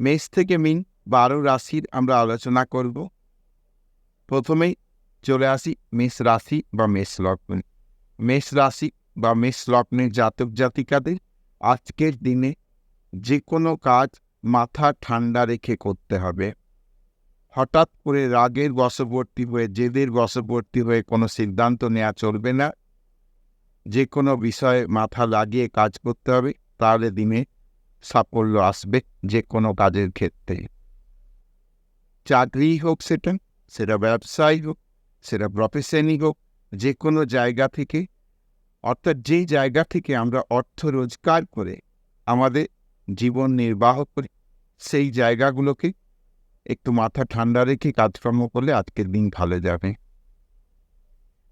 মেষ থেকে মিন বারো রাশির আমরা আলোচনা করব। প্রথমেই চলে আসি মেষ রাশি বা মেষ লগ্ন। মেষ রাশি বা মেষ লগ্নের জাতক জাতিকাদের আজকের দিনে যে কোনো কাজ মাথা ঠান্ডা রেখে করতে হবে। হঠাৎ করে রাগের বশবর্তী হয়ে, জেদের বশবর্তী হয়ে কোনো সিদ্ধান্ত নেওয়া চলবে না। যে কোনো বিষয়ে মাথা লাগিয়ে কাজ করতে হবে, তাহলে দিনে সাফল্য আসবে যে কোনো কাজের ক্ষেত্রে। চাকরি হোক সেটা সেটা ব্যবসায় হোক, সেটা প্রফেশনই হোক যে কোনো জায়গা থেকে, অর্থাৎ যেই জায়গা থেকে আমরা অর্থ রোজগার করে আমাদের জীবন নির্বাহ করি, সেই জায়গাগুলোকে একটু মাথা ঠান্ডা রেখে কাজকর্ম করলে আজকের দিন ভালো যাবে।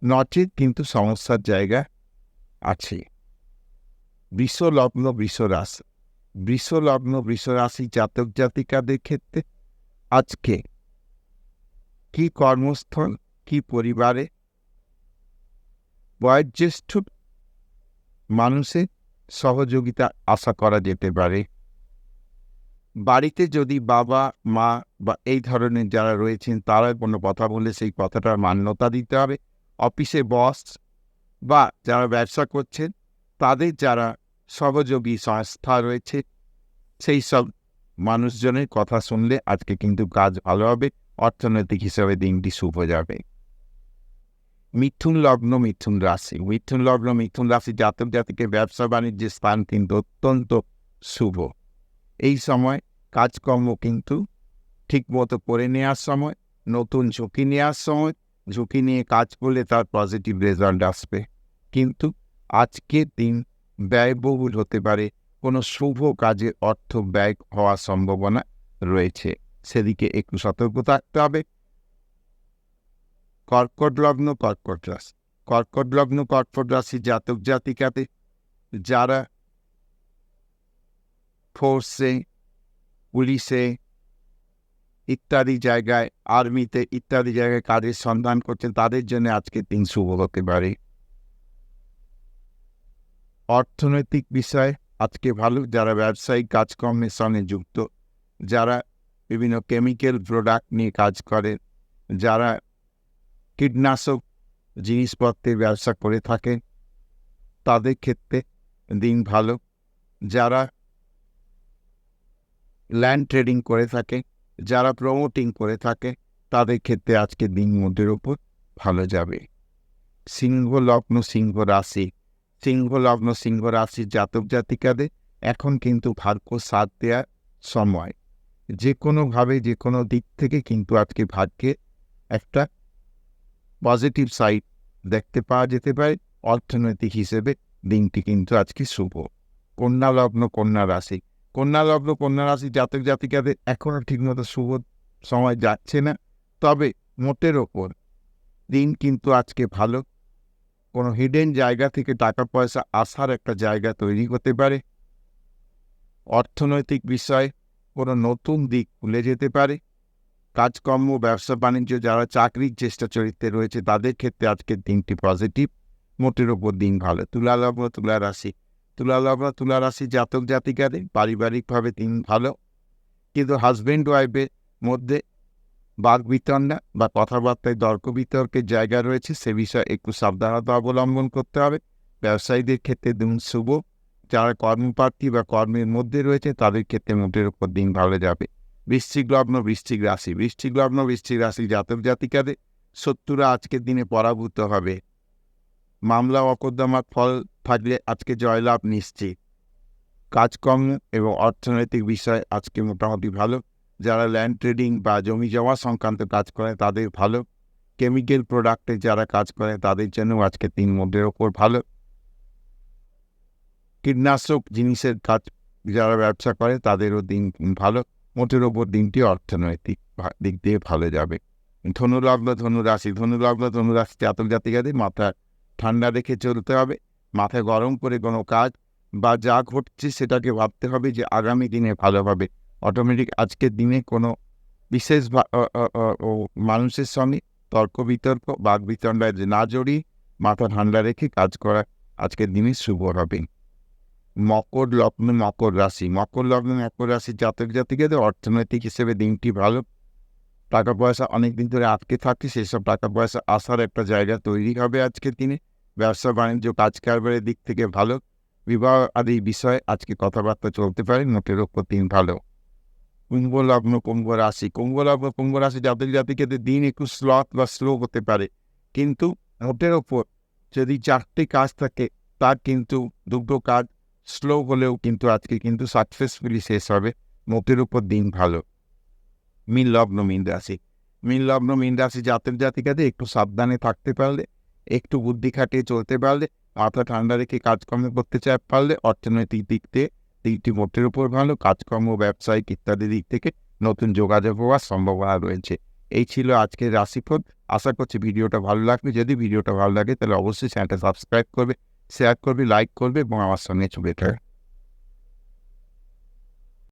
নচেত কিন্তু সমস্যার জায়গা আছে। বৃষ লগ্ন বৃষ রাশি বৃষ লগ্ন বৃষ রাশি জাতক জাতিকাদের ক্ষেত্রে আজকে কি কর্মস্থল, কি পরিবারে বয়োজ্যেষ্ঠ মানুষের সহযোগিতা আশা করা যেতে পারে? বাড়িতে যদি বাবা, মা বা এই ধরনের যারা রয়েছেন, তারা কোনো কথা বলে সেই কথাটার মান্যতা দিতে হবে। অফিসে বস বা যারা ব্যবসা করছেন, তাদের যারা সহযোগী, সংস্থা রয়েছে। সেই সব মানুষজনের কথা শুনলে আজকে কিন্তু কাজ ভালো হবে। অর্থনৈতিক হিসাবে দিনটি শুভ যাবে। মিথুন লগ্ন, মিথুন রাশি। মিথুন লগ্ন, মিথুন রাশি জাতক জাতিকে ব্যবসা বাণিজ্যের স্থান কিন্তু অত্যন্ত শুভ। এই সময় কাজকর্ম কিন্তু ঠিকমতো করে নেওয়ার সময়, নতুন ঝুঁকি নেওয়ার সময়, ঝুঁকি নিয়ে কাজ করলে তার পজিটিভ রেজাল্ট আসবে। কিন্তু আজকের দিন ব্যয়বহুল হতে পারে। কোনো শুভ কাজে অর্থ ব্যয় হওয়ার সম্ভাবনা রয়েছে। সেদিকে একটু সতর্ক থাকতে হবে। কর্কট লগ্ন, কর্কট রাশি। কর্কট লগ্ন, কর্কট রাশি জাতক জাতিকাতে যারা ফোর্সে পুলিশে ইত্যাদি জায়গায় আর্মিতে ইত্যাদি জায়গায় কাজের সন্ধান করছেন তাদের জন্য আজকে দিন শুভ হতে পারে। অর্থনৈতিক বিষয় আজকে ভালো যারা ব্যবসায়িক কাজকর্মের সঙ্গে যুক্ত যারা বিভিন্ন কেমিক্যাল প্রোডাক্ট নিয়ে কাজ করে, যারা কীটনাশক জিনিসপত্রের ব্যবসা করে থাকে তাদের ক্ষেত্রে দিন ভালো। যারা ল্যান্ড ট্রেডিং করে থাকে যারা প্রমোটিং করে থাকে তাদের ক্ষেত্রে আজকে দিন মধ্যের ওপর ভালো যাবে। সিংহ, লগ্ন, সিংহ রাশি সিংহ লগ্ন সিংহ রাশির জাতক জাতিকাদের এখন কিন্তু ভাগ্য সাথ দেওয়ার সময়। যে কোনোভাবে যে কোনো দিক থেকে কিন্তু আজকে ভাগ্যে একটা পজিটিভ সাইড দেখতে পাওয়া যেতে পারে। অর্থনৈতিক হিসেবে দিনটি কিন্তু আজকে শুভ। কন্যা লগ্ন, কন্যা রাশি। কন্যা লগ্ন, কন্যা রাশি জাতক জাতিকাদের এখনও ঠিকমতো শুভ সময় যাচ্ছে না। তবে মোটের ওপর দিন কিন্তু আজকে ভালো কোনো হিডেন জায়গা থেকে টাকা পয়সা আসার একটা জায়গা তৈরি হতে পারে। অর্থনৈতিক বিষয়ে, কোনো নতুন দিক খুলে যেতে পারে। কাজকর্ম, ব্যবসা, বাণিজ্য, যারা চাকরির চেষ্টা চরিত্রে রয়েছে, তাদের ক্ষেত্রে আজকের দিনটি পজিটিভ মোটের ওপর দিন ভালো। তুলা লগ্ন, তুলা রাশি। তুলা লগ্ন, তুলা রাশি জাতক জাতিকাদের পারিবারিকভাবে দিন ভালো। কিন্তু হাজব্যান্ড ওয়াইফের মধ্যে বাক বিতণ্ডা বা কথাবার্তায় তর্ক বিতর্কের জায়গা রয়েছে, সে বিষয়ে একটু সাবধানতা অবলম্বন করতে হবে। ব্যবসায়ীদের ক্ষেত্রে দিন শুভ, যারা কর্মপ্রার্থী বা কর্মের মধ্যে রয়েছে, তাদের ক্ষেত্রে মোটের উপর দিন ভালো যাবে। বৃশ্চিক লগ্ন, বৃশ্চিক রাশি, বৃশ্চিক লগ্ন, বৃশ্চিক রাশি জাতক জাতিকাদের শত্রুরা আজকের দিনে পরাভূত হবে। মামলা, অকদ্দমার ফল থাকলে আজকে জয়লাভ নিশ্চিত। কাজকর্ম এবং অর্থনৈতিক বিষয় আজকে মোটামুটি ভালো। যারা ল্যান্ড ট্রেডিং বা জমি জমা সংক্রান্ত কাজ করে তাদের ভালো। কেমিক্যাল প্রোডাক্টে যারা কাজ করে তাদের জন্য আজকে তিন মধ্যের ওপর ভালো। কীটনাশক জিনিসের কাজ যারা ব্যবসা করে তাদেরও দিন ভালো। মোটের ওপর দিনটি অর্থনৈতিক দিক দিয়ে ভালো যাবে। ধনুলগ্ন ধনুরাশি ধনুলগ্ন ধনুরাশি জাতক জাতিকাদের মাথা ঠান্ডা রেখে চলতে হবে। মাথা গরম করে কোনো কাজ বা যা ঘটছে সেটাকে ভাবতে হবে যে আগামী দিনে ভালোভাবে অটোমেটিক আজকের দিনে কোনো বিশেষ মানুষের সঙ্গে তর্ক বিতর্ক বাঘ বিতণ্ডায় না জড়িয়ে মাথা ঠান্ডা রেখে কাজ করা আজকের দিনে শুভ হবে। মকর লগ্ন, মকর রাশি। মকর লগ্ন, মকর রাশি জাতক জাতিকাদের অর্থনৈতিক হিসেবে দিনটি ভালো। টাকা পয়সা অনেক দিন ধরে আটকে থাকে, সেসব টাকা পয়সা আসার একটা জায়গা তৈরি হবে আজকের দিনে। ব্যবসা, বাণিজ্য, কাজ কারবারের দিক থেকে ভালো। বিবাহ আদি বিষয়ে আজকে কথাবার্তা চলতে পারে নোটের ওপর দিন ভালো। কুম্ভ লগ্ন কুম্ভ রাশি? কুম্ভ লগ্ন কুম্ভ রাশি জাতক জাতিকাদের দিন একটু স্লথ বা স্লো হতে পারে। কিন্তু নোটের ওপর যদি চারটি কাজ থাকে, তার কিন্তু দুটো কাজ স্লো হলেও কিন্তু আজকে কিন্তু সাকসেসফুলি শেষ হবে। নোটের উপর দিন ভালো। মিন লগ্ন, মিন রাশি। মিন লগ্ন, মিন রাশি জাতের জাতিকাদের একটু সাবধানে থাকতে পারলে, একটু বুদ্ধি খাটিয়ে চলতে পারলে, মাথা ঠান্ডা রেখে কাজকর্ম করতে চায় পারলে অর্থনৈতিক দিক থেকে মোটের উপর ভালো কাজকর্ম, ব্যবসায়িক ইত্যাদি দিক থেকে নতুন যোগাযোগ হওয়ার সম্ভাবনা রয়েছে। এই ছিল আজকের রাশিফল। আশা করছি ভিডিওটা ভালো লাগবে। যদি ভিডিওটা ভালো লাগে তাহলে অবশ্যই চ্যানেলটা সাবস্ক্রাইব করবে, শেয়ার করবে, লাইক করবে এবং আমার সঙ্গে ছবি